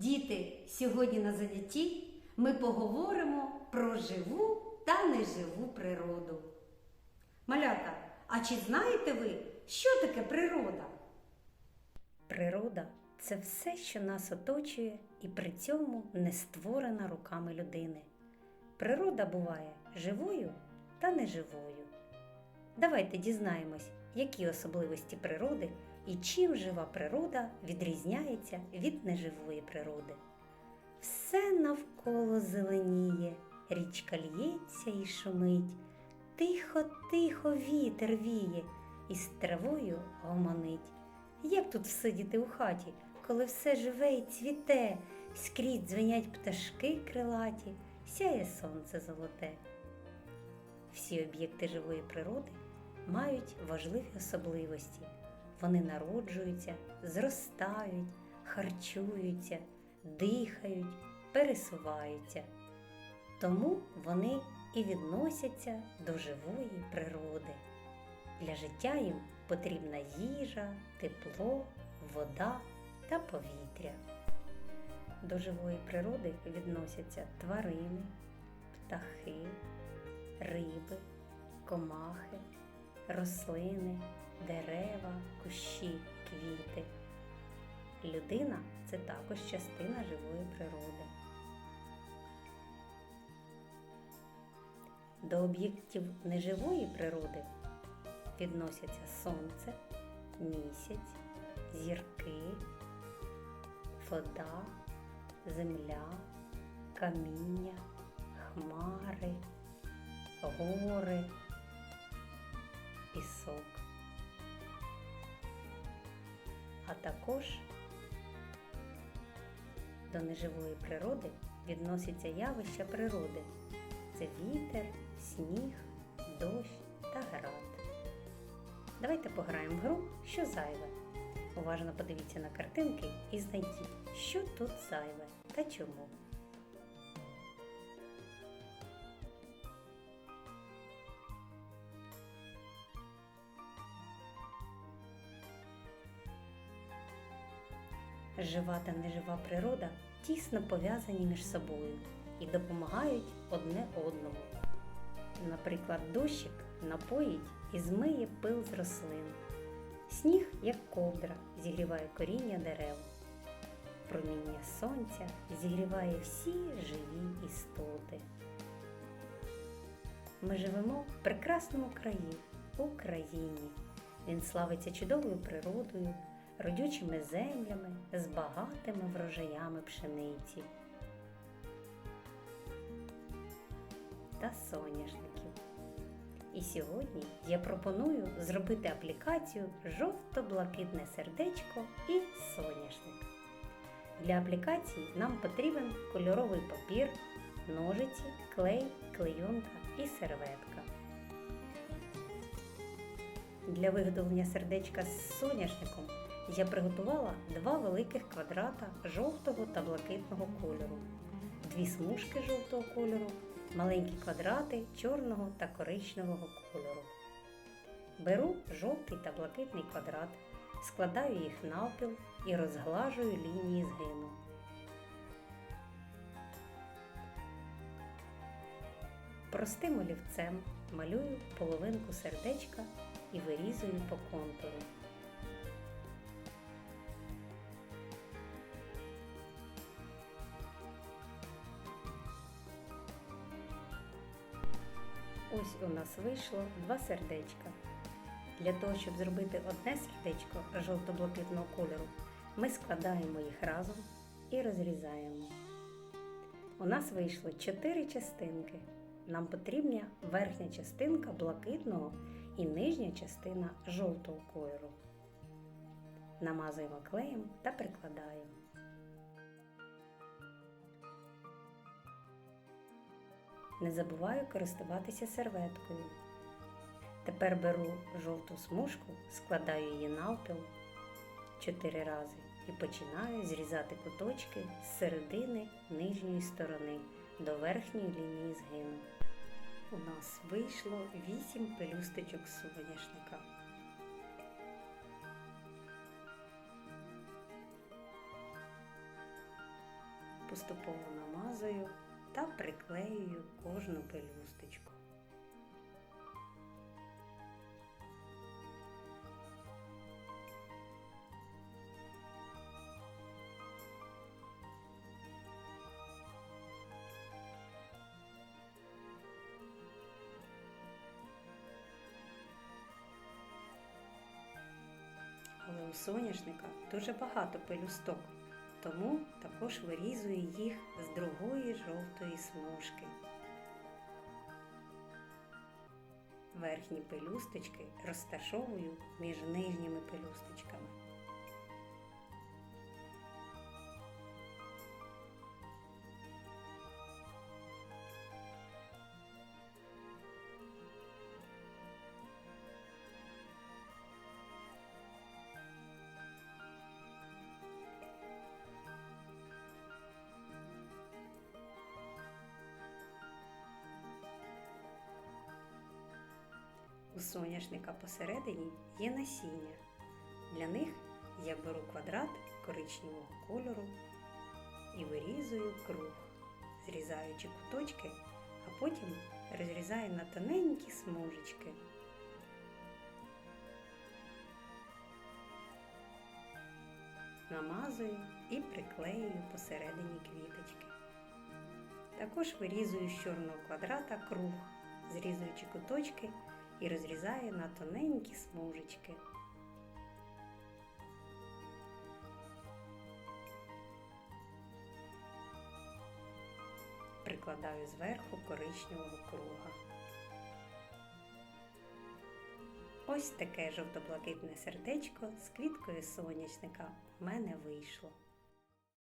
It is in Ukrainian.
Діти, сьогодні на занятті ми поговоримо про живу та неживу природу. Малята, а чи знаєте ви, що таке природа? Природа це все, що нас оточує і при цьому не створена руками людини. Природа буває живою та неживою. Давайте дізнаємось, які особливості природи і чим жива природа відрізняється від неживої природи. Все навколо зеленіє, річка лється і шумить, тихо, тихо вітер віє, і з травою гомонить. Як тут всидіти у хаті, коли все живе і цвіте, скрізь дзвенять пташки крилаті, сяє сонце золоте. Всі об'єкти живої природи мають важливі особливості. Вони народжуються, зростають, харчуються, дихають, пересуваються. Тому вони і відносяться до живої природи. Для життя їм потрібна їжа, тепло, вода та повітря. До живої природи відносяться тварини, птахи, риби, комахи, рослини, дерева, кущі, квіти. Людина це також частина живої природи. До об'єктів неживої природи відносяться сонце, місяць, зірки, вода, земля, каміння, хмари, гори, пісок. А також до неживої природи відносяться явища природи. Це вітер, сніг, дощ та град. Давайте пограємо в гру, що зайве. Уважно подивіться на картинки і знайдіть, що тут зайве та чому. Жива та нежива природа тісно пов'язані між собою і допомагають одне одному. Наприклад, дощик напоїть і змиє пил з рослин. Сніг, як ковдра, зігріває коріння дерев. Проміння сонця зігріває всі живі істоти. Ми живемо в прекрасному краї, Україні. Він славиться чудовою природою, родючими землями, з багатими врожаями пшениці та соняшників. І сьогодні я пропоную зробити аплікацію жовто-блакитне сердечко і соняшник. Для аплікації нам потрібен кольоровий папір, ножиці, клей, клейонка і серветка. Для виготовлення сердечка з соняшником я приготувала два великих квадрата жовтого та блакитного кольору, дві смужки жовтого кольору, маленькі квадрати чорного та коричневого кольору. Беру жовтий та блакитний квадрат, складаю їх навпіл і розглажую лінії згину. Простим олівцем малюю половинку сердечка і вирізую по контуру. Ось у нас вийшло два сердечка. Для того, щоб зробити одне сердечко жовто-блакитного кольору, ми складаємо їх разом і розрізаємо. У нас вийшло 4 частинки. Нам потрібна верхня частинка блакитного і нижня частина жовтого кольору. Намазуємо клеєм та прикладаємо. Не забуваю користуватися серветкою. Тепер беру жовту смужку, складаю її навпіл 4 рази і починаю зрізати куточки з середини нижньої сторони до верхньої лінії згину. У нас вийшло 8 пелюсточок соняшника. поступово намазую та приклеюю кожну пелюсточку. Але у соняшника дуже багато пелюсток, тому також вирізую їх з другої жовтої смужки. Верхні пелюсточки розташовую між нижніми пелюсточками. У соняшника посередині є насіння. Для них я беру квадрат коричневого кольору і вирізую круг, зрізаючи куточки, а потім розрізаю на тоненькі смужечки. Намазую і приклеюю посередині квіточки. Також вирізую з чорного квадрата круг, зрізуючи куточки і розрізаю на тоненькі смужечки. Прикладаю зверху коричневого круга. Ось таке жовто-блакитне сердечко з квіткою сонячника у мене вийшло.